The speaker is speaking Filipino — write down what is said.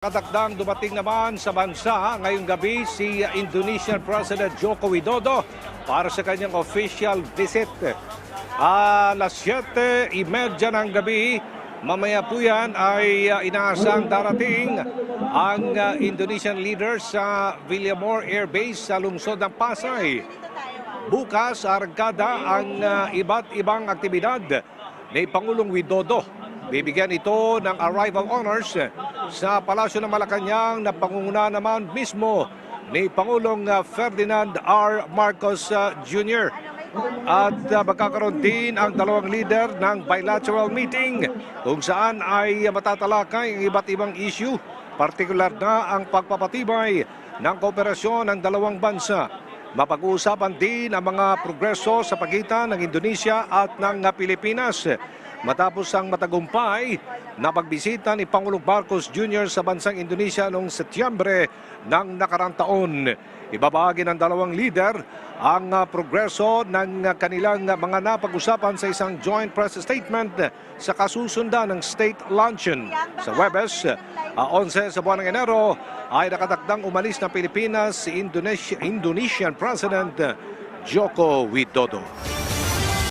Katakdang dumating naman sa bansa ngayong gabi si Indonesian President Joko Widodo para sa kanyang official visit. Alas 7.30 ng gabi, mamaya po yan ay uh, inaasang darating ang uh, Indonesian leader sa Villamor Air Base sa lungsod ng Pasay. Bukas, argada ang uh, iba't ibang aktibidad ni Pangulong Widodo. Bibigyan ito ng arrival honors sa Palasyo ng Malacanang na pangunguna naman mismo ni Pangulong uh, Ferdinand R. Marcos uh, Jr. At uh, magkakaroon din ang dalawang leader ng bilateral meeting kung saan ay matatalakay ang iba't ibang issue, partikular na ang pagpapatibay ng kooperasyon ng dalawang bansa. Mapag-uusapan din ang mga progreso sa pagitan ng Indonesia at ng Pilipinas. Matapos ang matagumpay na pagbisita ni Pangulong Marcos Jr. sa bansang Indonesia noong Setyembre ng nakarang taon. Ibabahagi ng dalawang leader ang ah, progreso ng ah, kanilang ah, mga napag-usapan sa isang joint press statement sa kasusundan ng state luncheon. Sa Webes, ah, 11 sa buwan ng Enero, ay nakatakdang umalis ng Pilipinas si Indonesia, Indonesian President Joko Widodo.